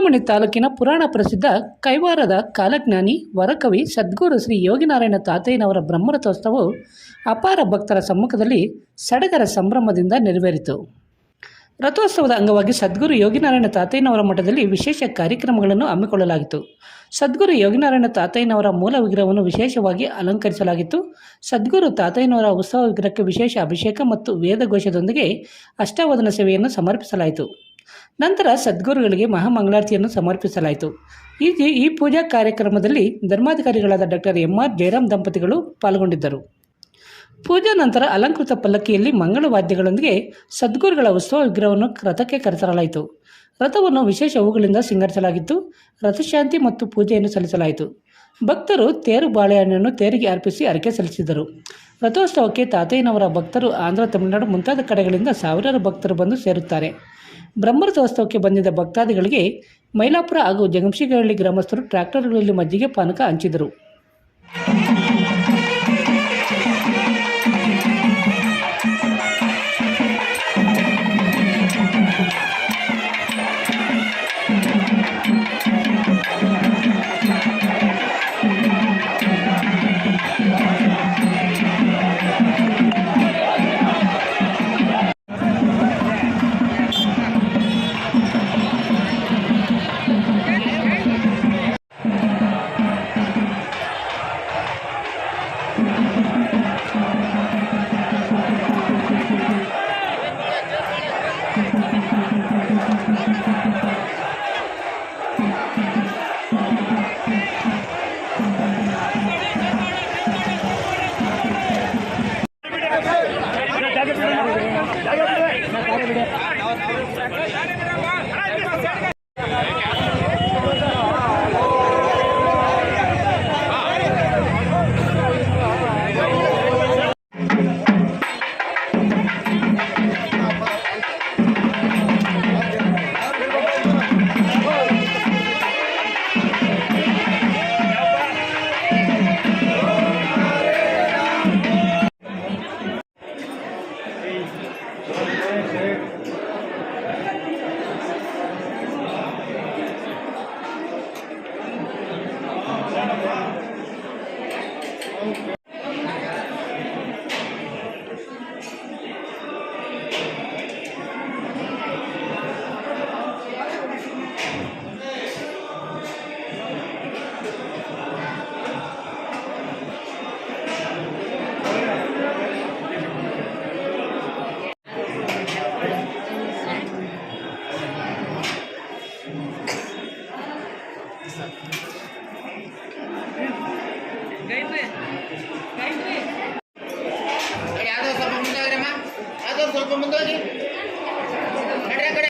ಚಿಂತಾಮಣಿ ತಾಲೂಕಿನ ಪುರಾಣ ಪ್ರಸಿದ್ಧ ಕೈವಾರದ ಕಾಲಜ್ಞಾನಿ ವರಕವಿ ಸದ್ಗುರು ಶ್ರೀ ಯೋಗಿನಾರಾಯಣ ತಾತಯ್ಯನವರ ಬ್ರಹ್ಮರಥೋತ್ಸವವು ಅಪಾರ ಭಕ್ತರ ಸಮ್ಮುಖದಲ್ಲಿ ಸಡಗರ ಸಂಭ್ರಮದಿಂದ ನೆರವೇರಿತು. ರಥೋತ್ಸವದ ಅಂಗವಾಗಿ ಸದ್ಗುರು ಯೋಗಿನಾರಾಯಣ ತಾತಯ್ಯನವರ ಮಠದಲ್ಲಿ ವಿಶೇಷ ಕಾರ್ಯಕ್ರಮಗಳನ್ನು ಹಮ್ಮಿಕೊಳ್ಳಲಾಗಿತ್ತು. ಸದ್ಗುರು ಯೋಗಿನಾರಾಯಣ ತಾತಯ್ಯನವರ ಮೂಲ ವಿಗ್ರಹವನ್ನು ವಿಶೇಷವಾಗಿ ಅಲಂಕರಿಸಲಾಗಿತ್ತು. ಸದ್ಗುರು ತಾತಯ್ಯನವರ ಉತ್ಸವ ವಿಗ್ರಹಕ್ಕೆ ವಿಶೇಷ ಅಭಿಷೇಕ ಮತ್ತು ವೇದಘೋಷದೊಂದಿಗೆ ಅಷ್ಟಾವಧನ ಸೇವೆಯನ್ನು ಸಮರ್ಪಿಸಲಾಯಿತು. ನಂತರ ಸದ್ಗುರುಗಳಿಗೆ ಮಹಾಮಂಗಳಾರತಿಯನ್ನು ಸಮರ್ಪಿಸಲಾಯಿತು. ಈ ಈ ಪೂಜಾ ಕಾರ್ಯಕ್ರಮದಲ್ಲಿ ಧರ್ಮಾಧಿಕಾರಿಗಳಾದ ಡಾಕ್ಟರ್ ಎಂ ಆರ್ ಜಯರಾಮ್ ದಂಪತಿಗಳು ಪಾಲ್ಗೊಂಡಿದ್ದರು. ಪೂಜಾ ನಂತರ ಅಲಂಕೃತ ಪಲ್ಲಕ್ಕಿಯಲ್ಲಿ ಮಂಗಳವಾದ್ಯಗಳೊಂದಿಗೆ ಸದ್ಗುರುಗಳ ಉತ್ಸವ ವಿಗ್ರಹವನ್ನು ರಥಕ್ಕೆ ಕರೆತರಲಾಯಿತು. ರಥವನ್ನು ವಿಶೇಷ ಹೂಗಳಿಂದ ಸಿಂಗರಿಸಲಾಗಿತ್ತು. ರಥಶಾಂತಿ ಮತ್ತು ಪೂಜೆಯನ್ನು ಸಲ್ಲಿಸಲಾಯಿತು. ಭಕ್ತರು ತೇರು ಬಾಳೆಹಣ್ಣನ್ನು ತೇರಿಗೆ ಅರ್ಪಿಸಿ ಅರಕೆ ಸಲ್ಲಿಸಿದರು. ರಥೋತ್ಸವಕ್ಕೆ ತಾತಯ್ಯನವರ ಭಕ್ತರು ಆಂಧ್ರ, ತಮಿಳುನಾಡು ಮುಂತಾದ ಕಡೆಗಳಿಂದ ಸಾವಿರಾರು ಭಕ್ತರು ಬಂದು ಸೇರುತ್ತಾರೆ. ಬ್ರಹ್ಮರಥೋತ್ಸವಕ್ಕೆ ಬಂದಿದ್ದ ಭಕ್ತಾದಿಗಳಿಗೆ ಮೈಲಾಪುರ ಹಾಗೂ ಜಗಂಶಿಗಹಳ್ಳಿ ಗ್ರಾಮಸ್ಥರು ಟ್ರ್ಯಾಕ್ಟರ್ಗಳಲ್ಲಿ ಮಜ್ಜಿಗೆ ಪಾನಕ ಹಂಚಿದರು. ಯಾವ್ದೋ ಸ್ವಲ್ಪ ಮುಂದೆ ಹೋಗ್ರಮ್ಮ ಯಾವ್ದೋ ಸ್ವಲ್ಪ ಮುಂದೆ ಕಡೆ ಕಡೆ.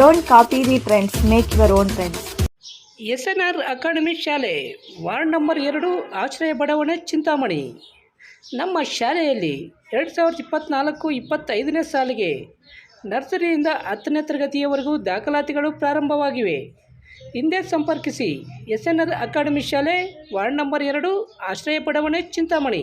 don't copy the trends make your own trends S N R academy ಶಾಲೆ, ವಾರ್ಡ್ ನಂಬರ್ ಎರಡು, ಆಶ್ರಯ ಬಡಾವಣೆ, ಚಿಂತಾಮಣಿ. ನಮ್ಮ ಶಾಲೆಯಲ್ಲಿ ಎರಡು ಸಾವಿರದ ಇಪ್ಪತ್ತ್ನಾಲ್ಕು ಇಪ್ಪತ್ತೈದನೇ ಸಾಲಿಗೆ ನರ್ಸರಿಯಿಂದ ಹತ್ತನೇ ತರಗತಿಯವರೆಗೂ ದಾಖಲಾತಿಗಳು ಪ್ರಾರಂಭವಾಗಿವೆ. ಹಿಂದೆ ಸಂಪರ್ಕಿಸಿ ಎಸ್ ಎನ್ ಆರ್ ಅಕಾಡೆಮಿ ಶಾಲೆ, ವಾರ್ಡ್ ನಂಬರ್ ಎರಡು, ಆಶ್ರಯ ಬಡಾವಣೆ, ಚಿಂತಾಮಣಿ.